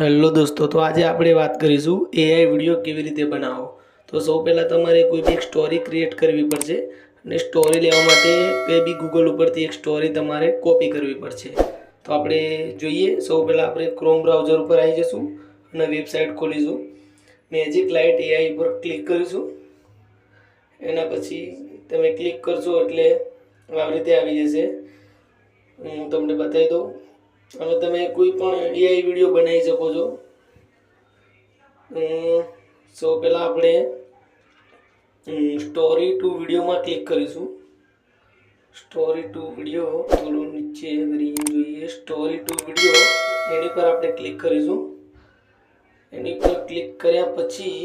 Hello દોસ્તો, તો આજે આપણે વાત કરીશું એઆઈ વીડિયો કેવી રીતે બનાવો તો સૌ પહેલાં તમારે કોઈ બી એક સ્ટોરી ક્રિએટ કરવી પડશે અને સ્ટોરી લેવા માટે બે બી ગૂગલ ઉપરથી એક સ્ટોરી તમારે કોપી કરવી પડશે. તો આપણે જોઈએ, સૌ પહેલાં આપણે ક્રોમ બ્રાઉઝર ઉપર આવી જઈશું અને વેબસાઇટ ખોલીશું. મેજિક લાઇટ એઆઈ ઉપર ક્લિક કરીશું. એના પછી તમે ક્લિક કરશો એટલે આવી રીતે આવી જશે. હું તમને બતાવી દઉં. હવે તમે કોઈ પણ એઆઈ વીડિયો બનાવી શકો છો. સૌ પહેલાં આપણે સ્ટોરી ટુ વિડીયોમાં ક્લિક કરીશું. સ્ટોરી ટુ વીડિયો થોડું નીચે કરી જોઈએ. સ્ટોરી ટુ વીડિયો એની પર આપણે ક્લિક કરીશું. એની પર ક્લિક કર્યા પછી,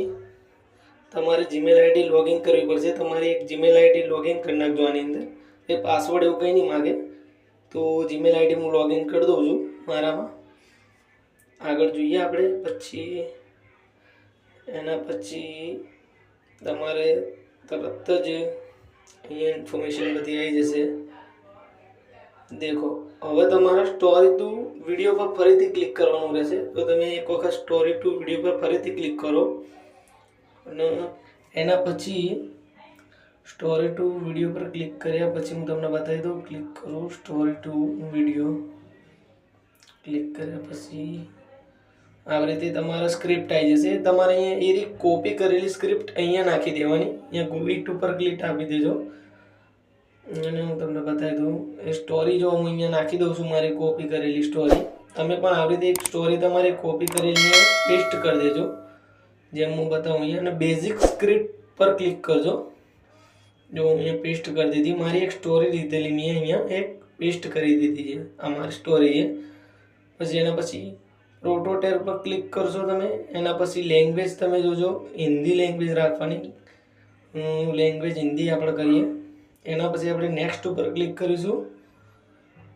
તમારે જીમેલ આઈડી લોગિન કરવી પડશે. તમારી એક જીમેલ આઈડી લોગિન કરી નાખજો આની અંદર. એ પાસવર્ડ એવું કંઈ નહીં માગે. તો જીમેલ આઈડી હું લોગિન કરી દઉં છું મારામાં. આગળ જોઈએ આપણે. પછી એના પછી તમારે તરત જ અહીંયા ઇન્ફોર્મેશન બધી આવી જશે. દેખો, હવે તમારે સ્ટોરી ટુ વીડિયો પર ફરીથી ક્લિક કરવાનું રહેશે. તો તમે એક વખત સ્ટોરી ટુ વીડિયો પર ફરીથી ક્લિક કરો. અને એના પછી સ્ટોરી ટુ વીડિયો પર ક્લિક કર્યા પછી હું તમને બતાવી દઉં. ક્લિક કરું સ્ટોરી ટુ વીડિયો. ક્લિક કર્યા પછી આવી રીતે તમારા સ્ક્રિપ્ટ આવી જશે. તમારે અહીંયા એની કોપી કરેલી સ્ક્રિપ્ટ અહીંયા નાખી દેવાની. અહીંયા ગોઈટ ઉપર ક્લિક આપી દેજો. અને હું તમને બતાવી દઉં. એ સ્ટોરી જો હું અહીંયા નાખી દઉં છું, મારી કોપી કરેલી સ્ટોરી તમે પણ આવી રીતે એક સ્ટોરી તમારી કોપી કરીને પેસ્ટ કરી દેજો. જેમ હું બતાવું અહીંયા. અને બેઝિક સ્ક્રિપ્ટ પર ક્લિક કરજો. જો હું અહીંયા પેસ્ટ કરી દીધી મારી એક સ્ટોરી લીધેલી મેં અહીંયા એક પેસ્ટ કરી દીધી છે આ મારી સ્ટોરી છે પછી એના પછી પ્રોટોટેર પર ક્લિક કરશો તમે એના પછી લેંગ્વેજ તમે જોજો હિન્દી લેંગ્વેજ રાખવાની લેંગ્વેજ હિન્દી આપણે કરીએ એના પછી આપણે નેક્સ્ટ ઉપર ક્લિક કરીશું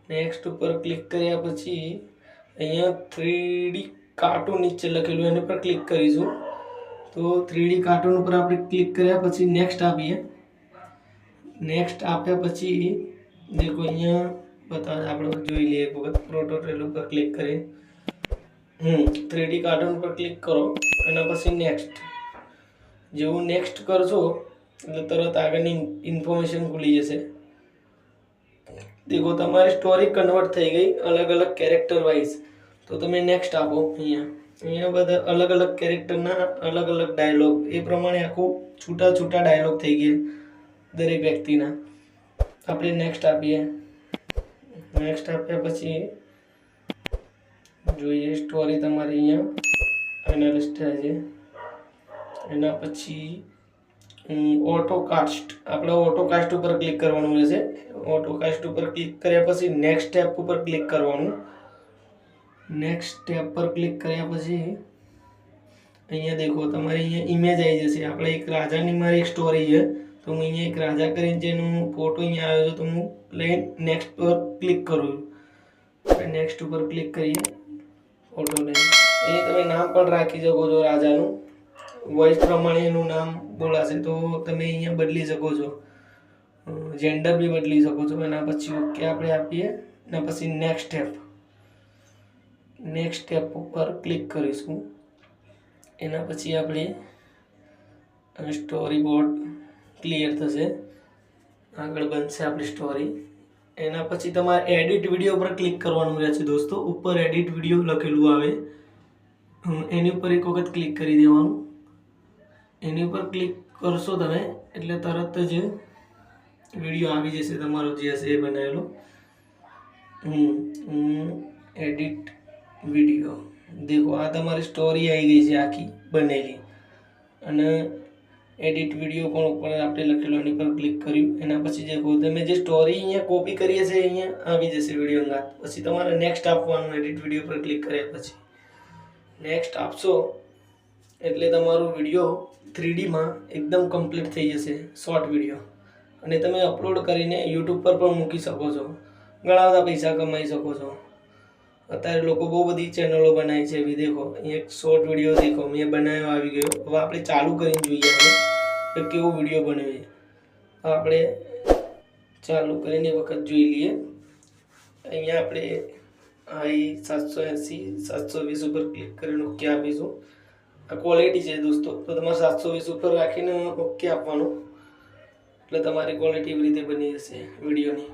નેક્સ્ટ ઉપર ક્લિક કર્યા પછી અહીંયા થ્રીડી કાર્ટૂન નીચે લખેલું એની પર ક્લિક કરીશું તો થ્રીડી કાર્ટૂન ઉપર આપણે ક્લિક કર્યા પછી નેક્સ્ટ આપીએ નેક્સ્ટ આપ્યા પછી દેખો અહીંયા બતાવે, આપણે જોઈ લઈએ એક વખત પ્રોટોટેલ ઉપર ક્લિક કરી હમ થ્રીડી કાર્ટૂન પર ક્લિક કરો, એના પછી નેક્સ્ટ જેવું નેક્સ્ટ કરશો, એટલે તરત આગળની ઇન્ફોર્મેશન ખુલી જશે. દેખો, તમારી સ્ટોરી કન્વર્ટ થઈ ગઈ અલગ અલગ કેરેક્ટર વાઇઝ તો તમે નેક્સ્ટ આપો અહીંયા. અહીંયા બધા અલગ અલગ કેરેક્ટરના અલગ અલગ ડાયલોગ એ પ્રમાણે આખું છૂટા છૂટા ડાયલોગ થઈ ગયા. દરેક વ્યક્તિના. આપણે નેક્સ્ટ આપીએ. નેક્સ્ટ આપ્યા પછી જોઈએ સ્ટોરી તમારી અહીંયા. એનાલિસ્ટ થાય છે. એના પછી ઓટો કાસ્ટ આપણે ઓટો કાસ્ટ ઉપર ક્લિક કરવાનું રહેશે. ઓટો કાસ્ટ ઉપર ક્લિક કર્યા પછી નેક્સ્ટ સ્ટેપ ઉપર ક્લિક કરવાનું. નેક્સ્ટ સ્ટેપ પર ક્લિક કર્યા પછી અહીંયા દેખો, તમારી અહીંયા ઇમેજ આવી જશે. આપણે એક રાજાની મારી એક સ્ટોરી છે. તો હું અહીંયા એક રાજા કરીને જેનું ફોટો અહીંયા આવ્યો તો હું લઈને નેક્સ્ટ પર ક્લિક કરું છું. નેક્સ્ટ ઉપર ક્લિક કરીએ. ફોટો લઈને એ તમે નામ પણ રાખી શકો છો રાજાનું. વોઇસ પ્રમાણે એનું નામ બોલાશે તો તમે અહીંયા બદલી શકો છો. જેન્ડર બી બદલી શકો છો. એના પછી ઓકે આપણે આપીએ. એના પછી નેક્સ્ટ સ્ટેપ નેક્સ્ટ સ્ટેપ ઉપર ક્લિક કરીશું. એના પછી આપણે સ્ટોરી બોર્ડ ક્લિયર થશે. આગળ બનશે આપણી સ્ટોરી એના પછી તમારે એડિટ વીડિયો પર ક્લિક કરવાનું રહેશે દોસ્તો. ઉપર એડિટ વીડિયો લખેલું આવે. એની ઉપર એક વખત ક્લિક કરી દેવાનું. એની ઉપર ક્લિક કરશો તમે, એટલે તરત જ વીડિયો આવી જશે તમારો જે હશે એ બનાવેલો. હમ એડિટ વીડિયો દેખો, આ તમારી સ્ટોરી આવી ગઈ છે આખી, બનેલી. અને એડિટ વીડિયો પણ ઉપર આપણે લખેલો એની પર ક્લિક કર્યું. એના પછી જે તમે જે સ્ટોરી અહીંયા કોપી કરીએ છીએ, અહીંયા આવી જશે વીડિયો પછી તમારે નેક્સ્ટ આપવાનું એડિટ વીડિયો પર ક્લિક કર્યા પછી. નેક્સ્ટ આપશો એટલે તમારો વીડિયો થ્રીડીમાં એકદમ કમ્પ્લીટ થઈ જશે શોર્ટ વીડિયો અને તમે અપલોડ કરીને યુટ્યુબ પર પણ મૂકી શકો છો. ઘણા બધા પૈસા કમાઈ શકો છો. અત્યારે લોકો બહુ બધી ચેનલો બનાવી છે. એવી દેખો એક શોર્ટ વીડિયો દેખો, મેં બનાવ્યો આવી ગયો. હવે આપણે ચાલુ કરીને જોઈએ હવે કે કેવો વીડિયો બન્યો એ. આપણે ચાલુ કરીને વખત જોઈ લઈએ. અહીંયા આપણે આઈ સાતસો એંસી, સાતસો વીસ ઉપર ક્લિક કરીને ઓકે આપીશું. આ ક્વોલિટી છે દોસ્તો. તો તમારે સાતસો વીસ ઉપર રાખીને ઓકે આપવાનું. એટલે તમારી ક્વોલિટી એવી રીતે બની જશે વિડીયોની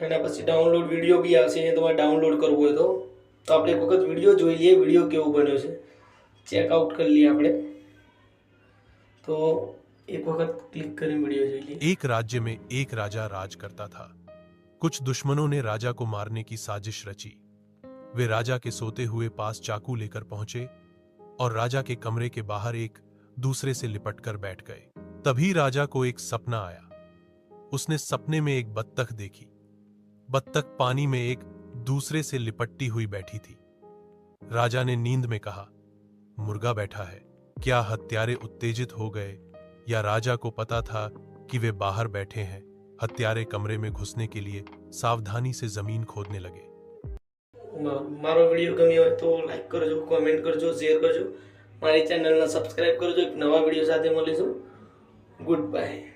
એના પછી ડાઉનલોડ વિડીયો બી આવશે એ તમારે ડાઉનલોડ કરવું હોય તો તો આપણે એક વખત વિડીયો જોઈ લઈએ વિડીયો કેવો બન્યો છે ચેકઆઉટ કરી લઈએ આપણે તો એક વખત ક્લિક કરીને વિડીયો જોઈ લઈએ एक राज्य में एक राजा राज करता था कुछ दुश्मनों ने राजा को मारने की साजिश रची वे राजा के सोते हुए पास चाकू लेकर पहुंचे और राजा के कमरे के बाहर एक दूसरे से लिपट कर बैठ गए तभी राजा को एक सपना आया उसने सपने में एक बत्तख देखी बत्तख पानी में एक दूसरे से लिपटती हुई बैठी थी राजा ने नींद में कहा मुर्गा बैठा है क्या हत्यारे उत्तेजित हो गए या राजा को पता था कि वे बाहर बैठे हैं हत्यारे कमरे में घुसने के लिए सावधानी से जमीन खोदने लगे મારો વિડીયો ગમ્યો હોય તો લાઈક કરજો કોમેન્ટ કરજો શેર કરજો મારી ચેનલને સબસ્ક્રાઈબ કરજો એક નવા વિડીયો સાથે મળીશું ગુડ બાય